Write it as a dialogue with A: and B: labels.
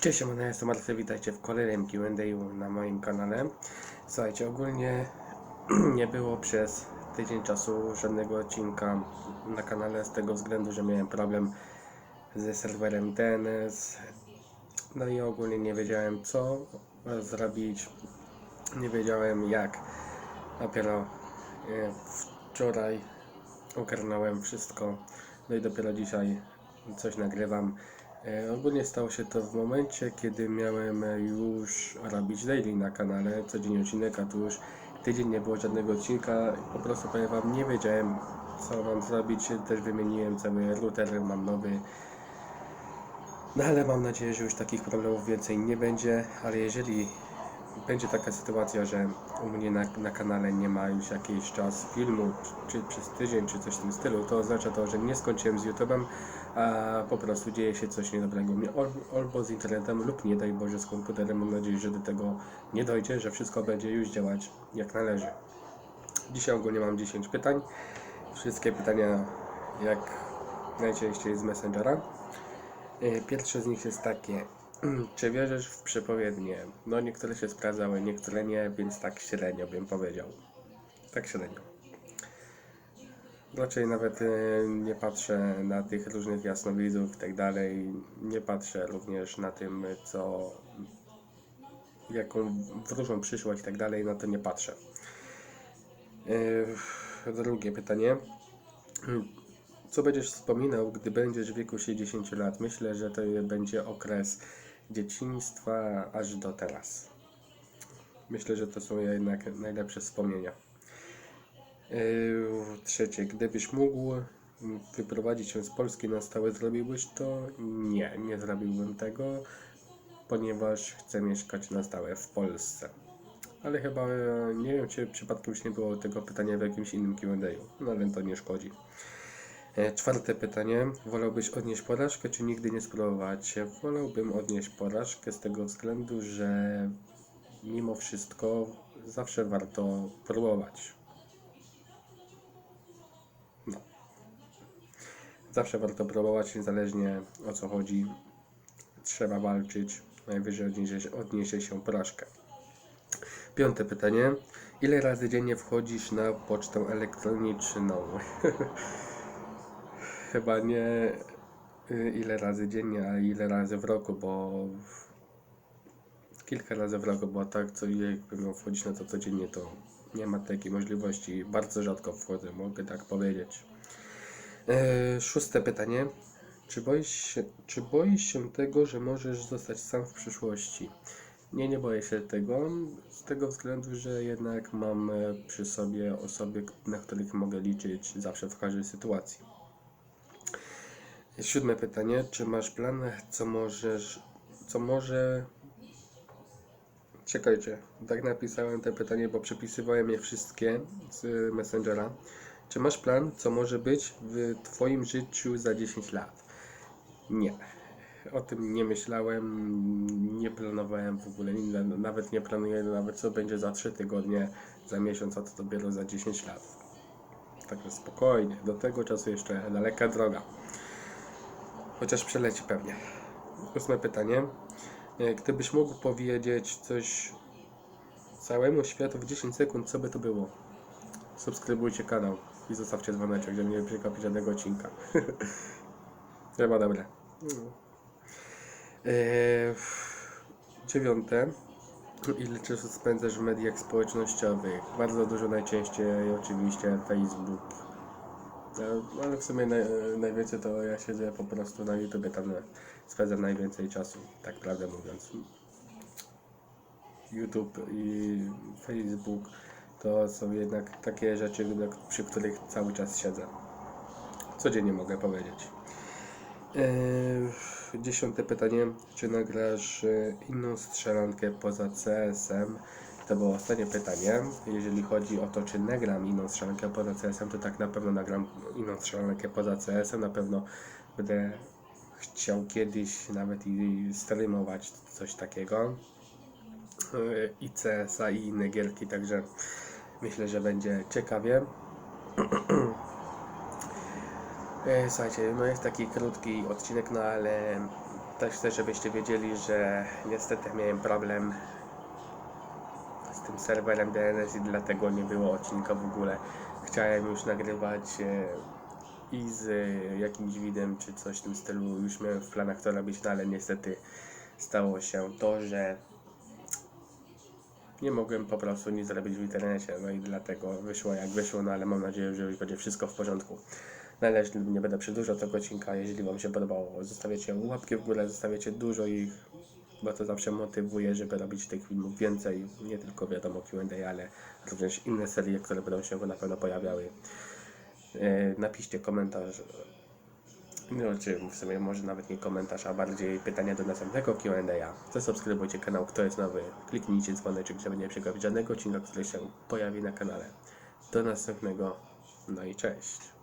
A: Cześć, ja jestem Marcel, witajcie w kolejnym Q&A na moim kanale. Słuchajcie, ogólnie nie było przez tydzień czasu żadnego odcinka na kanale z tego względu, że miałem problem ze serwerem DNS. No i ogólnie nie wiedziałem co zrobić, nie wiedziałem jak. Dopiero e, wczoraj ogarnąłem wszystko, no i dopiero dzisiaj coś nagrywam. E, Ogólnie stało się to w momencie, kiedy miałem już robić daily na kanale, codziennie odcinek, a tu już tydzień nie było żadnego odcinka. Po prostu powiem Wam, nie wiedziałem co mam zrobić, też wymieniłem cały router, mam nowy. No ale mam nadzieję, że już takich problemów więcej nie będzie, ale jeżeli będzie taka sytuacja, że u mnie na, na kanale nie ma już jakiś czas filmu, czy, przez tydzień, czy coś w tym stylu, to oznacza to, że nie skończyłem z YouTube'em, a po prostu dzieje się coś niedobrego mnie, al- albo z internetem, lub nie daj Boże z komputerem. Mam nadzieję, że do tego nie dojdzie, że wszystko będzie już działać jak należy. Dzisiaj ogólnie mam 10 pytań. Wszystkie pytania jak najczęściej z Messengera. E, Pierwsze z nich jest takie. Czy wierzysz w przepowiednie? No niektóre się sprawdzały, niektóre nie, więc tak średnio bym powiedział. Tak średnio. Raczej nawet e, nie patrzę na tych różnych jasnowidzów i tak dalej. Nie patrzę również na tym, co jaką wróżą przyszłość i tak dalej, na to nie patrzę. E, Drugie pytanie. Co będziesz wspominał, gdy będziesz w wieku 60 lat? Myślę, że to będzie okres dzieciństwa aż do teraz. Myślę, że to są jednak najlepsze wspomnienia. Yy, Trzecie, gdybyś mógł wyprowadzić się z Polski na stałe, zrobiłbyś to? Nie, nie zrobiłbym tego, ponieważ chcę mieszkać na stałe w Polsce. Ale chyba e, nie wiem, czy przypadkiem już nie było tego pytania w jakimś innym Q&A, no ale to nie szkodzi. E, Czwarte pytanie. Wolałbyś odnieść porażkę, czy nigdy nie spróbować? Wolałbym odnieść porażkę z tego względu, że mimo wszystko zawsze warto próbować. No. Zawsze warto próbować, niezależnie o co chodzi. Trzeba walczyć, najwyżej odniesie, odniesie się porażkę. Piąte pytanie. Ile razy dziennie wchodzisz na pocztę elektroniczną? Chyba nie y, ile razy dziennie, a ile razy w roku, bo kilka razy w roku, bo tak co jakbym miał wchodzić na to codziennie, to nie ma takiej możliwości. Bardzo rzadko wchodzę, mogę tak powiedzieć. E, Szóste pytanie. Czy boisz, się, czy boisz się tego, że możesz zostać sam w przyszłości? Nie, nie boję się tego, z tego względu, że jednak mam e, przy sobie osoby, na których mogę liczyć zawsze w każdej sytuacji. Siódme pytanie. Czy masz plan, co możesz, co może... Czekajcie, tak napisałem te pytanie, bo przepisywałem je wszystkie z Messengera. Czy masz plan, co może być w Twoim życiu za 10 lat? Nie. O tym nie myślałem, nie planowałem w ogóle, nawet nie planuję, nawet co będzie za 3 tygodnie, za miesiąc, a to dopiero za 10 lat. Także spokojnie, do tego czasu jeszcze daleka droga. Chociaż przeleci pewnie. Ósme pytanie. E, Gdybyś mógł powiedzieć coś całemu światu w 10 sekund, co by to było? Subskrybujcie kanał i zostawcie dzwoneczek, żeby nie przegapić żadnego odcinka. Chyba dobre. Eee, dziewiąte. Ile czasu spędzasz w mediach społecznościowych? Bardzo dużo najczęściej oczywiście Facebook. E, Ale w sumie naj, najwięcej to ja siedzę po prostu na YouTube, tam spędzam najwięcej czasu, tak prawdę mówiąc. YouTube i Facebook to są jednak takie rzeczy, przy których cały czas siedzę. Codziennie mogę powiedzieć. Eee, dziesiąte pytanie. Czy nagrasz e, inną strzelankę poza CS-em? To było ostatnie pytanie. Jeżeli chodzi o to, czy nagram inną strzelankę poza CS-em, to tak na pewno nagram inną strzelankę poza CS-em. Na pewno będę chciał kiedyś nawet i streamować coś takiego. I CS-a, i inne gierki, także myślę, że będzie ciekawie. E, Słuchajcie, no jest taki krótki odcinek, no ale Też chcę, żebyście wiedzieli, że niestety miałem problem tym serwerem DNS i dlatego nie było odcinka w ogóle. Chciałem już nagrywać e, i z e, jakimś widem czy coś w tym stylu. Już miałem w planach to robić, no ale niestety stało się to, że nie mogłem po prostu nic zrobić w internecie, no i dlatego wyszło jak wyszło, no ale mam nadzieję, że już będzie wszystko w porządku. Ale jeśli nie będę przedłużał tego odcinka, jeżeli Wam się podobało, zostawiacie łapki w górę, zostawiacie dużo ich, to zawsze motywuje, żeby robić tych filmów więcej, nie tylko wiadomo Q&A, ale również inne serie, które będą się na pewno pojawiały. E, Napiszcie komentarz, no czy w sumie może nawet nie komentarz, a bardziej pytania do następnego Q&A. Zasubskrybujcie kanał, kto jest nowy, kliknijcie dzwoneczek, żeby nie przegapić żadnego odcinka, który się pojawi na kanale. Do następnego, no i cześć.